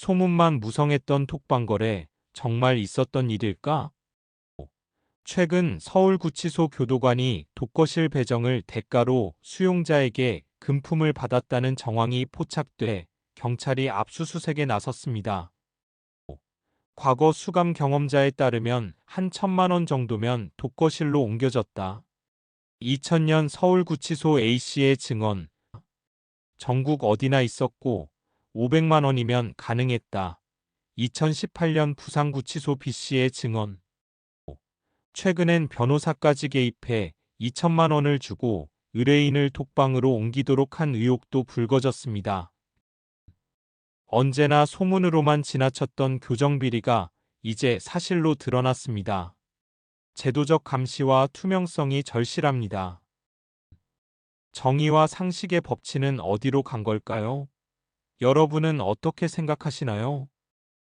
소문만 무성했던 톡방거래 정말 있었던 일일까? 최근 서울구치소 교도관이 독거실 배정을 대가로 수용자에게 금품을 받았다는 정황이 포착돼 경찰이 압수수색에 나섰습니다. 과거 수감 경험자에 따르면 한 천만 원 정도면 독거실로 옮겨졌다. 2000년 서울구치소 A씨의 증언. 전국 어디나 있었고 500만 원이면 가능했다. 2018년 부산구치소 B씨의 증언. 최근엔 변호사까지 개입해 2천만 원을 주고 의뢰인을 톡방으로 옮기도록 한 의혹도 불거졌습니다. 언제나 소문으로만 지나쳤던 교정비리가 이제 사실로 드러났습니다. 제도적 감시와 투명성이 절실합니다. 정의와 상식의 법치는 어디로 간 걸까요? 여러분은 어떻게 생각하시나요?